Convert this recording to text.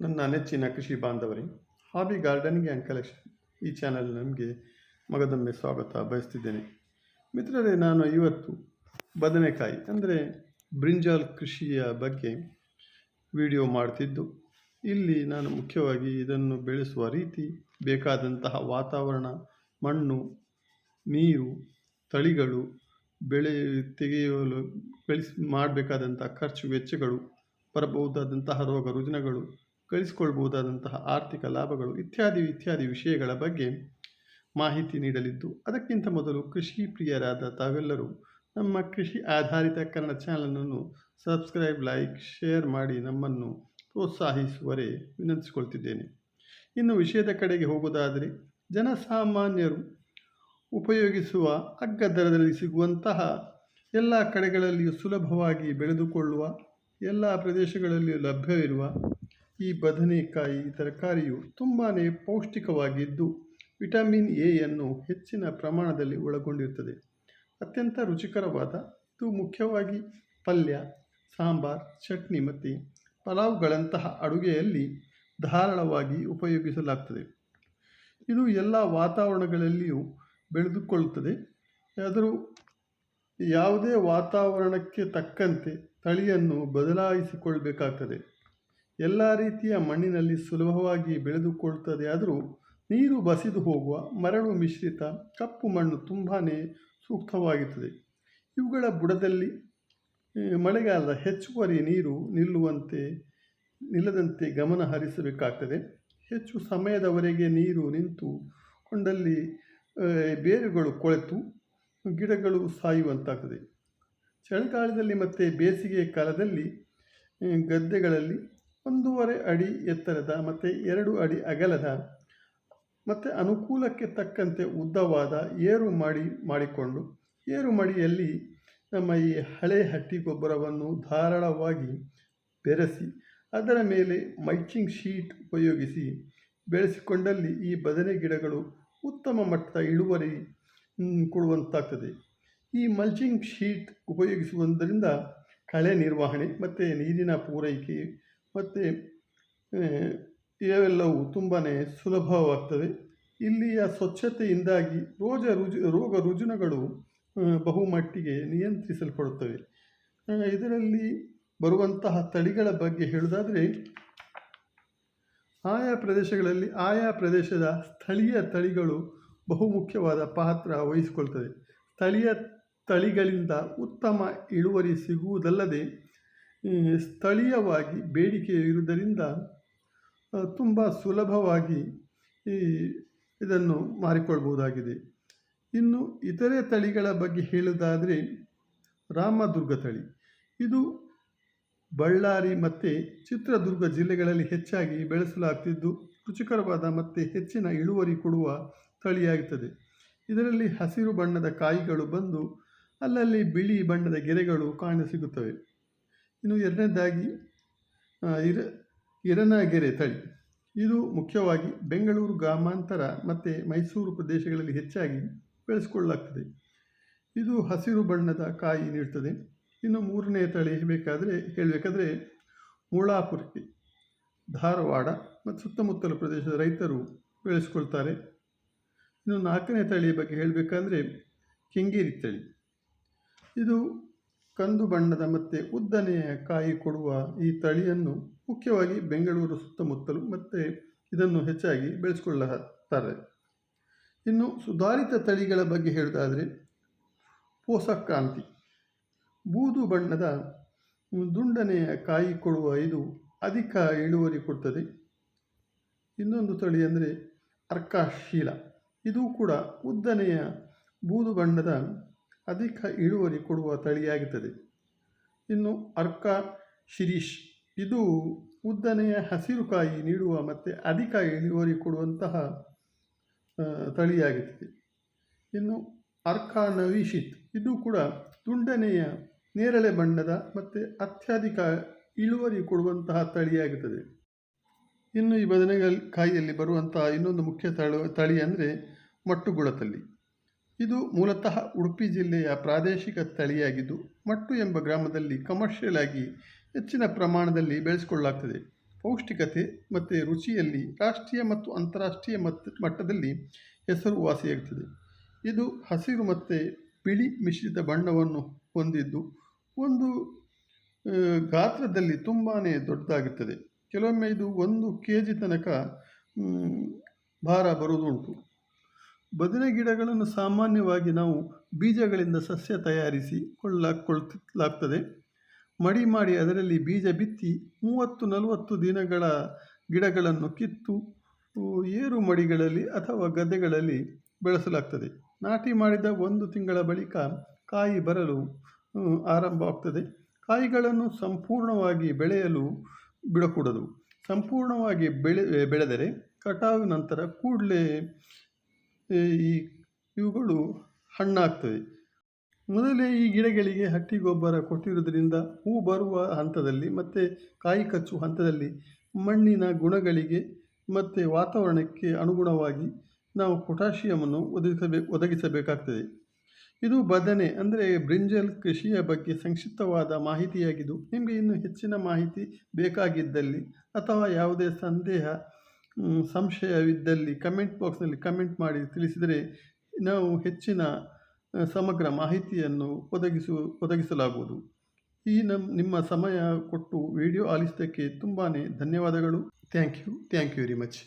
ನನ್ನ ನೆಚ್ಚಿನ ಕೃಷಿ ಬಾಂಧವರೇ, ಹಾಬಿ ಗಾರ್ಡನ್ಗೆ ಆ್ಯಂಡ್ ಕಲೆಕ್ಷನ್ ಈ ಚಾನಲ್ ನಮಗೆ ಮಗದೊಮ್ಮೆ ಸ್ವಾಗತ ಬಯಸ್ತಿದ್ದೇನೆ. ಮಿತ್ರರೇ, ನಾನು ಇವತ್ತು ಬದನೆಕಾಯಿ, ಅಂದರೆ ಬ್ರಿಂಜಾಲ್ ಕೃಷಿಯ ಬಗ್ಗೆ ವಿಡಿಯೋ ಮಾಡ್ತಿದ್ದು. ಇಲ್ಲಿ ನಾನು ಮುಖ್ಯವಾಗಿ ಇದನ್ನು ಬೆಳೆಸುವ ರೀತಿ ಬೇಕಾದಂತಹ ವಾತಾವರಣ, ಮಣ್ಣು, ನೀರು, ತಳಿಗಳು ಬೆಳೆ ತೆಗೆಯಲು ಬೆಳೆಸಿ ಮಾಡಬೇಕಾದಂಥ ಖರ್ಚು, ವೆಚ್ಚಗಳು, ಬರಬಹುದಾದಂತಹ ರೋಗ, ರುಜಿನಗಳು ಗಳಿಸಿಕೊಳ್ಬಹುದಾದಂತಹ ಆರ್ಥಿಕ ಲಾಭಗಳು ಇತ್ಯಾದಿ ಇತ್ಯಾದಿ ವಿಷಯಗಳ ಬಗ್ಗೆ ಮಾಹಿತಿ ನೀಡಲಿದ್ದು, ಅದಕ್ಕಿಂತ ಮೊದಲು ಕೃಷಿ ಪ್ರಿಯರಾದ ತಾವೆಲ್ಲರೂ ನಮ್ಮ ಕೃಷಿ ಆಧಾರಿತ ಕನ್ನಡ ಚಾನಲನ್ನು ಸಬ್ಸ್ಕ್ರೈಬ್, ಲೈಕ್, ಶೇರ್ ಮಾಡಿ ನಮ್ಮನ್ನು ಪ್ರೋತ್ಸಾಹಿಸುವರೆ ವಿನಂತಿಸಿಕೊಳ್ತಿದ್ದೇನೆ. ಇನ್ನು ವಿಷಯದ ಕಡೆಗೆ ಹೋಗುವುದಾದರೆ ಜನಸಾಮಾನ್ಯರು ಉಪಯೋಗಿಸುವ ಅಗ್ಗ ದರದಲ್ಲಿ ಸಿಗುವಂತಹ ಎಲ್ಲ ಕಡೆಗಳಲ್ಲಿಯೂ ಸುಲಭವಾಗಿ ಬೆಳೆದುಕೊಳ್ಳುವ, ಎಲ್ಲ ಪ್ರದೇಶಗಳಲ್ಲಿಯೂ ಲಭ್ಯವಿರುವ ಈ ಬದನೆಕಾಯಿ ತರಕಾರಿಯು ತುಂಬಾ ಪೌಷ್ಟಿಕವಾಗಿದ್ದು ವಿಟಮಿನ್ ಎಯನ್ನು ಹೆಚ್ಚಿನ ಪ್ರಮಾಣದಲ್ಲಿ ಒಳಗೊಂಡಿರುತ್ತದೆ. ಅತ್ಯಂತ ರುಚಿಕರವಾದ, ಇದು ಮುಖ್ಯವಾಗಿ ಪಲ್ಯ, ಸಾಂಬಾರ್, ಚಟ್ನಿ ಮತ್ತು ಪಲಾವ್ಗಳಂತಹ ಅಡುಗೆಯಲ್ಲಿ ಧಾರಾಳವಾಗಿ ಉಪಯೋಗಿಸಲಾಗ್ತದೆ. ಇದು ಎಲ್ಲ ವಾತಾವರಣಗಳಲ್ಲಿಯೂ ಬೆಳೆದುಕೊಳ್ಳುತ್ತದೆ. ಆದರೂ ಯಾವುದೇ ವಾತಾವರಣಕ್ಕೆ ತಕ್ಕಂತೆ ತಳಿಯನ್ನು ಬದಲಾಯಿಸಿಕೊಳ್ಬೇಕಾಗ್ತದೆ. ಎಲ್ಲ ರೀತಿಯ ಮಣ್ಣಿನಲ್ಲಿ ಸುಲಭವಾಗಿ ಬೆಳೆದುಕೊಳ್ತದೆ ಆದರೂ ನೀರು ಬಸಿದು ಹೋಗುವ ಮರಳು ಮಿಶ್ರಿತ ಕಪ್ಪು ಮಣ್ಣು ತುಂಬಾ ಸೂಕ್ತವಾಗುತ್ತದೆ. ಇವುಗಳ ಬುಡದಲ್ಲಿ ಮಳೆಗಾಲದ ಹೆಚ್ಚುವರಿ ನೀರು ನಿಲ್ಲುವಂತೆ, ನಿಲ್ಲದಂತೆ ಗಮನ ಹರಿಸಬೇಕಾಗ್ತದೆ. ಹೆಚ್ಚು ಸಮಯದವರೆಗೆ ನೀರು ನಿಂತು ಕೊಂಡಲ್ಲಿ ಬೇರುಗಳು ಕೊಳೆತು, ಗಿಡಗಳು ಸಾಯುವಂತಾಗ್ತದೆ. ಚಳಿಗಾಲದಲ್ಲಿ ಮತ್ತು ಬೇಸಿಗೆ ಕಾಲದಲ್ಲಿ ಗದ್ದೆಗಳಲ್ಲಿ ಒಂದೂವರೆ ಅಡಿ ಎತ್ತರದ ಮತ್ತು ಎರಡು ಅಡಿ ಅಗಲದ ಮತ್ತು ಅನುಕೂಲಕ್ಕೆ ತಕ್ಕಂತೆ ಉದ್ದವಾದ ಏರು ಮಾಡಿ ಮಾಡಿಕೊಂಡು ಏರು ಮಡಿಯಲ್ಲಿ ನಮ್ಮ ಈ ಹಳೆ ಹಟ್ಟಿ ಗೊಬ್ಬರವನ್ನು ಧಾರಾಳವಾಗಿ ಬೆರೆಸಿ, ಅದರ ಮೇಲೆ ಮಲ್ಚಿಂಗ್ ಶೀಟ್ ಉಪಯೋಗಿಸಿ ಬೆಳೆಸಿಕೊಂಡಲ್ಲಿ ಈ ಬದನೆ ಗಿಡಗಳು ಉತ್ತಮ ಮಟ್ಟದ ಇಳುವರಿ ಕೊಡುವಂತಾಗ್ತದೆ. ಈ ಮಲ್ಚಿಂಗ್ ಶೀಟ್ ಉಪಯೋಗಿಸುವುದರಿಂದ ಕಳೆ ನಿರ್ವಹಣೆ ಮತ್ತು ನೀರಿನ ಪೂರೈಕೆ ಮತ್ತು ಇವೆಲ್ಲವೂ ತುಂಬಾ ಸುಲಭವಾಗ್ತದೆ. ಇಲ್ಲಿಯ ಸ್ವಚ್ಛತೆಯಿಂದಾಗಿ ರೋಜ ರುಜು, ರೋಗ ರುಜಿನಗಳು ಬಹುಮಟ್ಟಿಗೆ ನಿಯಂತ್ರಿಸಲ್ಪಡುತ್ತವೆ. ಇದರಲ್ಲಿ ಬರುವಂತಹ ತಳಿಗಳ ಬಗ್ಗೆ ಹೇಳುವುದಾದರೆ, ಆಯಾ ಪ್ರದೇಶಗಳಲ್ಲಿ ಆಯಾ ಪ್ರದೇಶದ ಸ್ಥಳೀಯ ತಳಿಗಳು ಬಹುಮುಖ್ಯವಾದ ಪಾತ್ರ ವಹಿಸಿಕೊಳ್ತದೆ. ಸ್ಥಳೀಯ ತಳಿಗಳಿಂದ ಉತ್ತಮ ಇಳುವರಿ ಸಿಗುವುದಲ್ಲದೆ ಸ್ಥಳೀಯವಾಗಿ ಬೇಡಿಕೆ ಇರುವುದರಿಂದ ತುಂಬ ಸುಲಭವಾಗಿ ಈ ಇದನ್ನು ಮಾರಿಕೊಳ್ಬೋದಾಗಿದೆ ಇನ್ನು ಇತರೆ ತಳಿಗಳ ಬಗ್ಗೆ ಹೇಳುವುದಾದರೆ, ರಾಮದುರ್ಗ ತಳಿ. ಇದು ಬಳ್ಳಾರಿ ಮತ್ತು ಚಿತ್ರದುರ್ಗ ಜಿಲ್ಲೆಗಳಲ್ಲಿ ಹೆಚ್ಚಾಗಿ ಬೆಳೆಸಲಾಗ್ತಿದ್ದು, ರುಚಿಕರವಾದ ಮತ್ತು ಹೆಚ್ಚಿನ ಇಳುವರಿ ಕೊಡುವ ತಳಿಯಾಗುತ್ತದೆ. ಇದರಲ್ಲಿ ಹಸಿರು ಬಣ್ಣದ ಕಾಯಿಗಳು ಬಂದು, ಅಲ್ಲಲ್ಲಿ ಬಿಳಿ ಬಣ್ಣದ ಗೆರೆಗಳು ಕಾಣಸಿಗುತ್ತವೆ ಇನ್ನು ಎರಡನೇದಾಗಿ ಇರ, ಇರನಗೆರೆ ತಳಿ. ಇದು ಮುಖ್ಯವಾಗಿ ಬೆಂಗಳೂರು, ಗ್ರಾಮಾಂತರ ಮತ್ತು ಮೈಸೂರು ಪ್ರದೇಶಗಳಲ್ಲಿ ಹೆಚ್ಚಾಗಿ ಬೆಳೆಸಿಕೊಳ್ಳಲಾಗ್ತದೆ. ಇದು ಹಸಿರು ಬಣ್ಣದ ಕಾಯಿ ನೀಡ್ತದೆ. ಇನ್ನು ಮೂರನೇ ತಳಿ ಬೇಕಾದರೆ ಹೇಳಬೇಕಾದ್ರೆ ಮೂಳಾಪುರಕ್ಕೆ ಧಾರವಾಡ ಮತ್ತು ಸುತ್ತಮುತ್ತಲ ಪ್ರದೇಶದ ರೈತರು ಬೆಳೆಸ್ಕೊಳ್ತಾರೆ. ಇನ್ನು ನಾಲ್ಕನೇ ತಳಿಯ ಬಗ್ಗೆ ಹೇಳಬೇಕಂದ್ರೆ ಕೆಂಗೇರಿ ತಳಿ. ಇದು ಕಂದು ಬಣ್ಣದ ಮತ್ತು ಉದ್ದನೆಯ ಕಾಯಿ ಕೊಡುವ ಈ ತಳಿಯನ್ನು ಮುಖ್ಯವಾಗಿ ಬೆಂಗಳೂರು ಸುತ್ತಮುತ್ತಲು ಮತ್ತು ಇದನ್ನು ಹೆಚ್ಚಾಗಿ ಬೆಳೆಸಿಕೊಳ್ಳುತ್ತಾರೆ. ಇನ್ನು ಸುಧಾರಿತ ತಳಿಗಳ ಬಗ್ಗೆ ಹೇಳುವುದಾದರೆ ಪೋಸಕ್ರಾಂತಿ ಬೂದು ಬಣ್ಣದ ದುಂಡನೆಯ ಕಾಯಿ ಕೊಡುವ ಇದು ಅಧಿಕ ಇಳುವರಿ ಕೊಡ್ತದೆ. ಇನ್ನೊಂದು ತಳಿ ಅಂದರೆ ಅರ್ಕಾಶೀಲ. ಇದು ಕೂಡ ಉದ್ದನೆಯ ಬೂದು ಬಣ್ಣದ ಅಧಿಕ ಇಳುವರಿ ಕೊಡುವ ತಳಿಯಾಗುತ್ತದೆ. ಇನ್ನು ಅರ್ಕ ಶಿರೀಶ್ ಇದು ಉದ್ದನೆಯ ಹಸಿರು ಕಾಯಿ ನೀಡುವ ಮತ್ತು ಅಧಿಕ ಇಳುವರಿ ಕೊಡುವಂತಹ ತಳಿಯಾಗುತ್ತದೆ. ಇನ್ನು ಅರ್ಕ ನವೀಶಿತ್, ಇದು ಕೂಡ ದುಂಡನೆಯ ನೇರಳೆ ಬಣ್ಣದ ಮತ್ತು ಅತ್ಯಧಿಕ ಇಳುವರಿ ಕೊಡುವಂತಹ ತಳಿಯಾಗುತ್ತದೆ. ಇನ್ನು ಈ ಬದನೆಗಳ ಕಾಯಿಯಲ್ಲಿ ಬರುವಂತಹ ಇನ್ನೊಂದು ಮುಖ್ಯ ತಳಿ ತಳಿ ಅಂದರೆ ಮಟ್ಟುಗುಳ ತಳಿ ಇದು ಮೂಲತಃ ಉಡುಪಿ ಜಿಲ್ಲೆಯ ಪ್ರಾದೇಶಿಕ ತಳಿಯಾಗಿದ್ದು ಮಟ್ಟು ಎಂಬ ಗ್ರಾಮದಲ್ಲಿ ಕಮರ್ಷಿಯಲ್ ಆಗಿ ಹೆಚ್ಚಿನ ಪ್ರಮಾಣದಲ್ಲಿ ಬೆಳೆಸಿಕೊಳ್ಳಲಾಗ್ತದೆ. ಪೌಷ್ಟಿಕತೆ ಮತ್ತು ರುಚಿಯಲ್ಲಿ ರಾಷ್ಟ್ರೀಯ ಮತ್ತು ಅಂತಾರಾಷ್ಟ್ರೀಯ ಮಟ್ಟ ಮಟ್ಟದಲ್ಲಿ ಹೆಸರುವಾಸಿಯಾಗುತ್ತದೆ ಇದು ಹಸಿರು ಮತ್ತು ಬಿಳಿ ಮಿಶ್ರಿತ ಬಣ್ಣವನ್ನು ಹೊಂದಿದ್ದು, ಒಂದು ಗಾತ್ರದಲ್ಲಿ ತುಂಬಾ ದೊಡ್ಡದಾಗಿರ್ತದೆ. ಕೆಲವೊಮ್ಮೆ ಇದು ಒಂದು ಕೆ ಜಿ ತನಕ ಭಾರ ಬರುವುದುಂಟು. ಬದನೆ ಗಿಡಗಳನ್ನು ಸಾಮಾನ್ಯವಾಗಿ ನಾವು ಬೀಜಗಳಿಂದ ಸಸ್ಯ ತಯಾರಿಸಿ ಕೊಳ್ಳಲಾಗ್ತದೆ ಮಡಿ ಮಾಡಿ ಅದರಲ್ಲಿ ಬೀಜ ಬಿತ್ತಿ ಮೂವತ್ತು ನಲವತ್ತು ದಿನಗಳ ಗಿಡಗಳನ್ನು ಕಿತ್ತು ಏರು ಮಡಿಗಳಲ್ಲಿ ಅಥವಾ ಗದ್ದೆಗಳಲ್ಲಿ ಬೆಳೆಸಲಾಗ್ತದೆ. ನಾಟಿ ಮಾಡಿದ ಒಂದು ತಿಂಗಳ ಬಳಿಕ ಕಾಯಿ ಬರಲು ಆರಂಭ ಆರಂಭವಾಗ್ತದೆ. ಕಾಯಿಗಳನ್ನು ಸಂಪೂರ್ಣವಾಗಿ ಬೆಳೆಯಲು ಬಿಡಕೂಡದು. ಸಂಪೂರ್ಣವಾಗಿ ಬೆಳೆ, ಬೆಳೆದರೆ ಕಟಾವು ನಂತರ ಕೂಡಲೇ ಈ ಇವುಗಳು ಹಣ್ಣಾಗ್ತದೆ ಮೊದಲೇ ಈ ಗಿಡಗಳಿಗೆ ಹಟ್ಟಿ ಗೊಬ್ಬರ ಕೊಟ್ಟಿರುವುದರಿಂದ ಹೂ ಬರುವ ಹಂತದಲ್ಲಿ ಮತ್ತು ಕಾಯಿ ಕಚ್ಚುವ ಹಂತದಲ್ಲಿ ಮಣ್ಣಿನ ಗುಣಗಳಿಗೆ ಮತ್ತು ವಾತಾವರಣಕ್ಕೆ ಅನುಗುಣವಾಗಿ ನಾವು ಪೊಟ್ಯಾಷಿಯಮನ್ನು ಒದಗಿಸಬೇ, ಒದಗಿಸಬೇಕಾಗ್ತದೆ. ಇದು ಬದನೆ ಅಂದರೆ ಬ್ರಿಂಜಲ್ ಕೃಷಿಯ ಬಗ್ಗೆ ಸಂಕ್ಷಿಪ್ತವಾದ ಮಾಹಿತಿಯಾಗಿದ್ದು ನಿಮಗೆ ಇನ್ನೂ ಹೆಚ್ಚಿನ ಮಾಹಿತಿ ಬೇಕಾಗಿದ್ದಲ್ಲಿ ಅಥವಾ ಯಾವುದೇ ಸಂದೇಹ ಸಂಶಯವಿದ್ದಲ್ಲಿ ಕಮೆಂಟ್ ಬಾಕ್ಸ್ನಲ್ಲಿ ಕಮೆಂಟ್ ಮಾಡಿ ತಿಳಿಸಿದರೆ ನಾವು ಹೆಚ್ಚಿನ ಸಮಗ್ರ ಮಾಹಿತಿಯನ್ನು ಒದಗಿಸು, ಒದಗಿಸಲಾಗುವುದು. ಈ ನಮ್ಮ ನಿಮ್ಮ ಸಮಯ ಕೊಟ್ಟು ವಿಡಿಯೋ ಆಲಿಸಿದ್ದಕ್ಕೆ ತುಂಬಾ ಧನ್ಯವಾದಗಳು. Thank you thank you very much